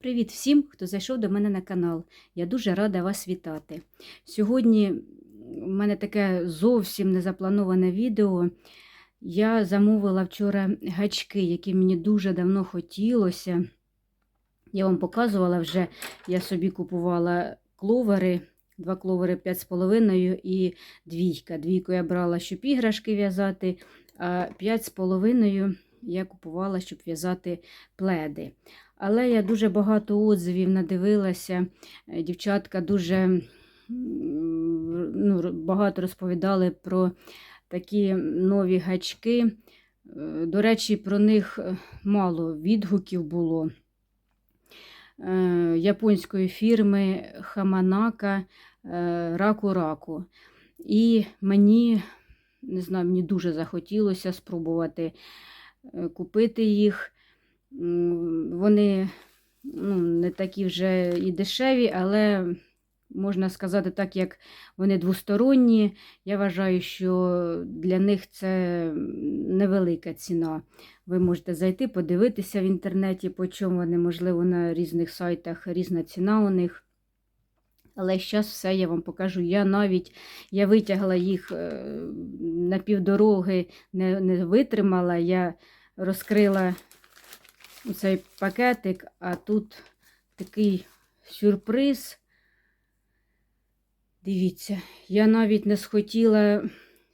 Привіт всім, хто зайшов до мене на канал. Я дуже рада вас вітати. Сьогодні в мене таке зовсім незаплановане відео. Я замовила вчора гачки, які мені дуже давно хотілося. Я вам показувала вже, я собі купувала кловери, два кловери 5,5 і двійка. Двійку я брала, щоб іграшки в'язати, а 5,5 я купувала, щоб в'язати пледи. Але я дуже багато отзивів надивилася. Е, Дівчатка дуже ну, багато розповідали про такі нові гачки. Е, До речі, про них е, мало відгуків було. Японської фірми Хаманака Раку Раку. І мені, не знаю, мені дуже захотілося спробувати купити їх. Вони ну, не такі вже і дешеві, але можна сказати так, як вони двосторонні. Я вважаю, що для них це невелика ціна. Ви можете зайти, подивитися в інтернеті, по чому вони, можливо, на різних сайтах різна ціна у них. Але зараз все я вам покажу. Я навіть я витягла їх е, на півдороги, не, не витримала. Я розкрила цей пакетик, а тут такий сюрприз. Дивіться, я навіть не схотіла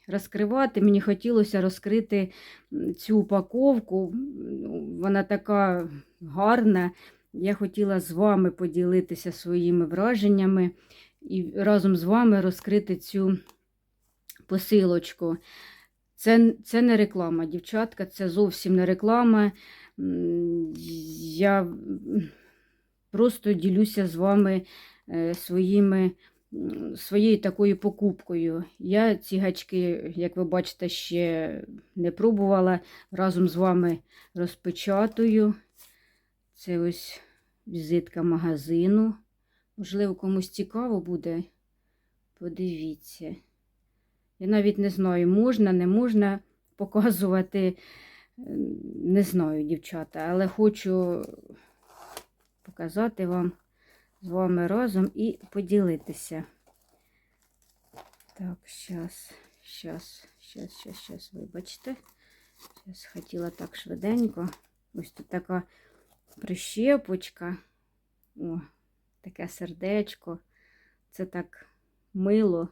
розкривати, мені хотілося розкрити цю упаковку. Ну, Вона така гарна. Я хотіла з вами поділитися своїми враженнями і разом з вами розкрити цю посилочку. Це, це не реклама, дівчатка, це зовсім не реклама. Я просто ділюся з вами своїми, своєю такою покупкою. Я ці гачки, як ви бачите, ще не пробувала. Разом з вами розпечатую. Це ось візитка магазину. Можливо, комусь цікаво буде. Подивіться. Я навіть не знаю, можна, не можна показувати. Не знаю, дівчата, але хочу показати вам з вами разом і поділитися. Так, зараз, зараз, зараз, зараз, зараз, вибачте. Зараз хотіла так швиденько. Ось тут така прищепочка. О, таке сердечко. Це так мило.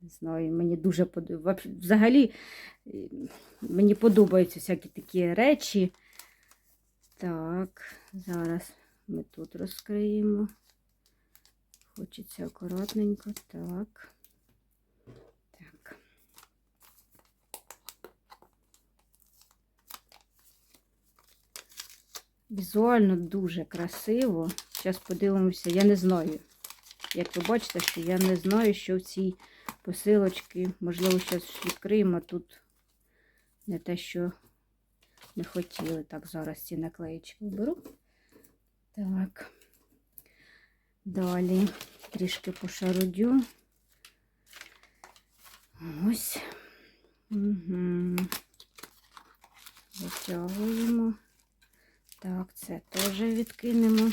Не знаю, мені дуже подобається. Взагалі, е, мені подобаються всякі такі речі. Так, зараз ми тут розкриємо. Хочеться акуратненько. Так. Так. Візуально дуже красиво. Зараз подивимося, я не знаю. Як ви бачите, що я не знаю, що в цій посилочці. Можливо, зараз відкриємо, тут не те, що не хотіли. Так, зараз ці наклеїчки беру. Так. Далі трішки пошарудю. Ось. Угу. Витягуємо. Так, це теж відкинемо.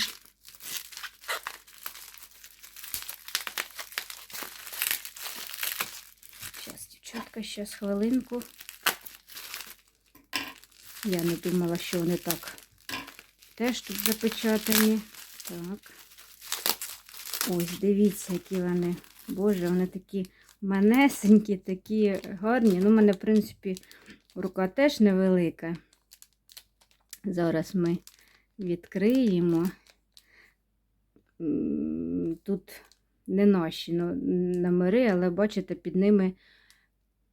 Зараз, дівчатка, зараз хвилинку. Я не думала, що вони так теж тут запечатані. Так. Ось, дивіться, які вони. Боже, вони такі манесенькі, такі гарні. Ну, у мене, в принципі, рука теж невелика. Зараз ми відкриємо. Тут не наші номери, але бачите, під ними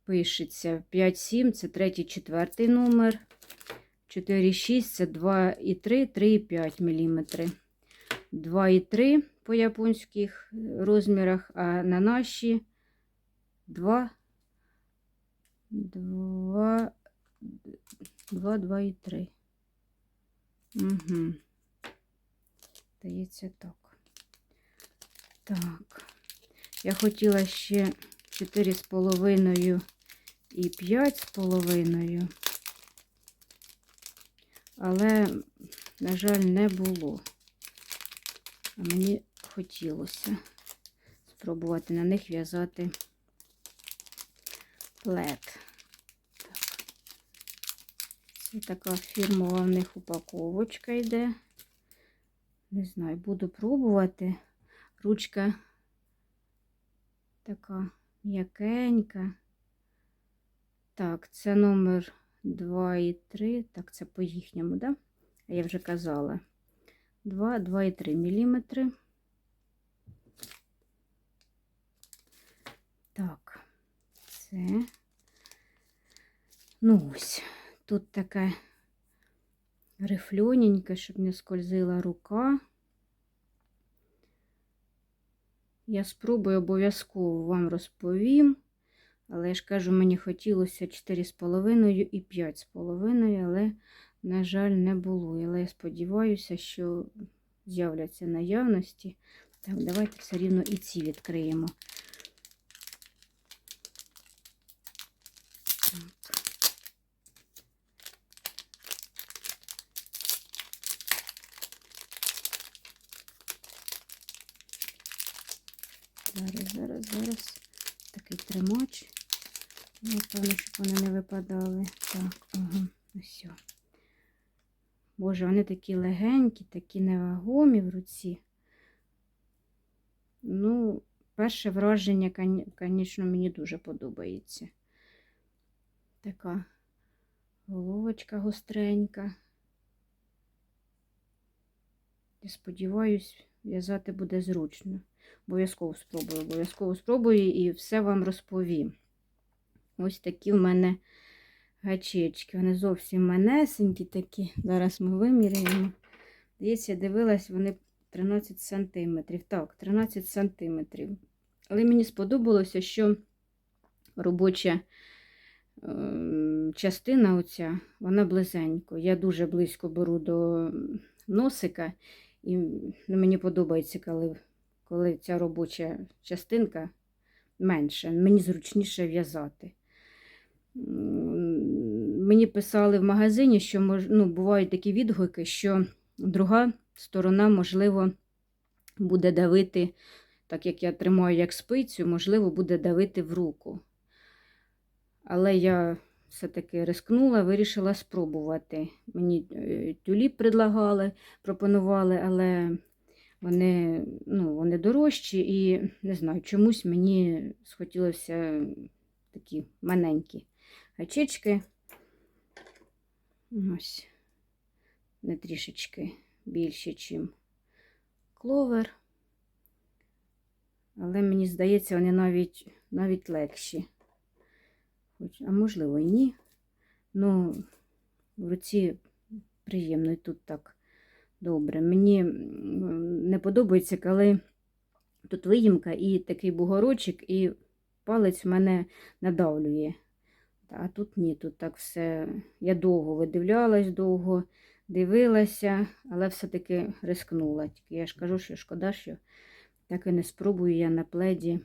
пишеться 5-7, це третій, четвертий номер. 4,6 це 2,3, 3,5 мм. 2,3 по японських розмірах, а на наші 2, 2, 2, 2,3. Угу. Здається так. Так. Я хотіла ще 4,5 і 5,5. Але, на жаль, не було. А мені хотілося спробувати на них в'язати плед. Так. Це така фірмова в них упаковочка йде. Не знаю, буду пробувати. Ручка така м'якенька. Так, це номер 2 і 3. Так, це по їхньому, да? Я вже казала. 2, 2 і 3 міліметри. Так, це. Ну ось, тут таке рифльоненьке, щоб не скользила рука. Я спробую обов'язково вам розповім. Але я ж кажу, мені хотілося 4,5 і 5,5, але, на жаль, не було. Але я сподіваюся, що з'являться наявності. Так, давайте все рівно і ці відкриємо. Зараз, зараз, зараз. Такий тримач. Напевно, щоб вони не випадали. Так, ага, ось. Боже, вони такі легенькі, такі невагомі в руці. Ну, перше враження, звісно, мені дуже подобається. Така головочка гостренька. Я сподіваюсь, в'язати буде зручно. Обов'язково спробую, обов'язково спробую і все вам розповім. Ось такі в мене гачечки. Вони зовсім манесенькі такі. Зараз ми виміряємо. Дивіться, дивилась, вони 13 см. Так, 13 см. Але мені сподобалося, що робоча е частина оця, вона близенько. Я дуже близько беру до носика, і ну, мені подобається, коли коли ця робоча частинка менше, мені зручніше в'язати. Мені писали в магазині, що ну, бувають такі відгуки, що друга сторона, можливо, буде давити, так як я тримаю як спицю, можливо, буде давити в руку. Але я все-таки рискнула, вирішила спробувати. Мені е, тюліп предлагали, пропонували, але вони ну, вони дорожчі і не знаю, чомусь мені схотілося такі маленькі гачечки. Ось, не трішечки більше, ніж кловер. Але мені здається, вони навіть навіть легші. Хоч, а можливо, і ні. Ну, в руці приємно і тут так добре. Мені не подобається, коли тут виїмка і такий бугорочок, і палець мене надавлює. А тут ні, тут так все. Я довго видивлялась, довго дивилася, але все-таки рискнула. Я ж кажу, що шкода, що так і не спробую я на пледі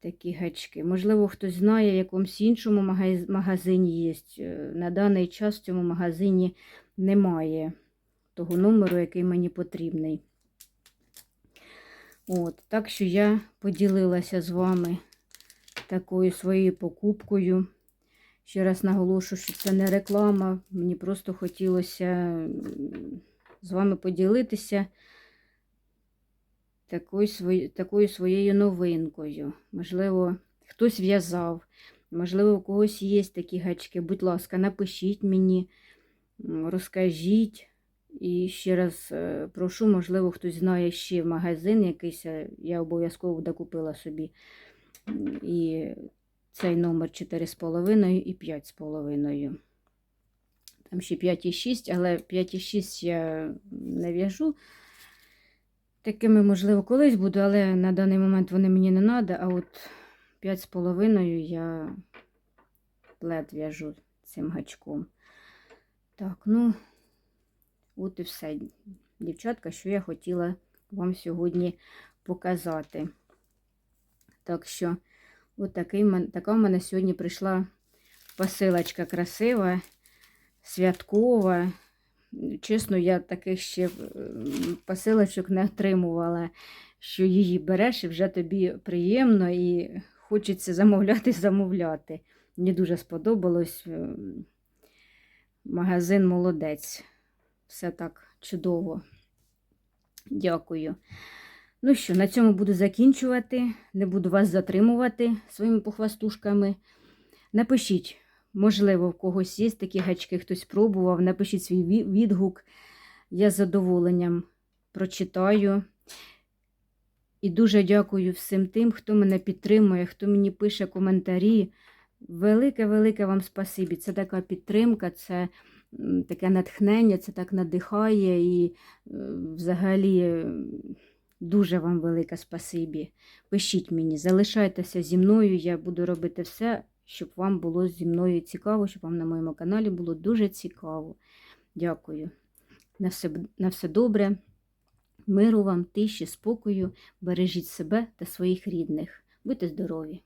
такі гачки. Можливо, хтось знає, в якомусь іншому магазині є. Е, на даний час в цьому магазині немає того номеру, який мені потрібний. От, Так що я поділилася з вами такою своєю покупкою. Ще раз наголошую, що це не реклама. Мені просто хотілося з вами поділитися такою, своєю новинкою. Можливо, хтось в'язав, можливо, у когось є такі гачки. Будь ласка, напишіть мені, розкажіть. І ще раз е, прошу, можливо, хтось знає ще магазин якийсь, е, я обов'язково докупила собі і цей номер 4,5 і 5,5. Там ще 5,6, але 5,6 я не в'яжу. Такими, можливо, колись буду, але на даний момент вони мені не треба, а от 5,5 я плед в'яжу цим гачком. Так, ну. От і все, дівчатка, що я хотіла вам сьогодні показати. Так що, от такий, така в мене сьогодні прийшла посилочка красива, святкова. Чесно, я таких ще посилочок не отримувала, що її береш і вже тобі приємно і хочеться замовляти, замовляти. Мені дуже сподобалось. ем, Магазин молодець. Все так чудово. Дякую. Ну що, на цьому буду закінчувати. Не буду вас затримувати своїми похвастушками. Напишіть, можливо, в когось є такі гачки, хтось пробував. Напишіть свій відгук. Я з задоволенням прочитаю. І дуже дякую всім тим, хто мене підтримує, хто мені пише коментарі. Велике-велике вам спасибі. Це така підтримка, це таке натхнення, це так надихає і е, взагалі е, дуже вам велике спасибі. Пишіть мені, залишайтеся зі мною, я буду робити все, щоб вам було зі мною цікаво, щоб вам на моєму каналі було дуже цікаво. Дякую. На все, на все добре. Миру вам, тиші, спокою, бережіть себе та своїх рідних. Будьте здорові!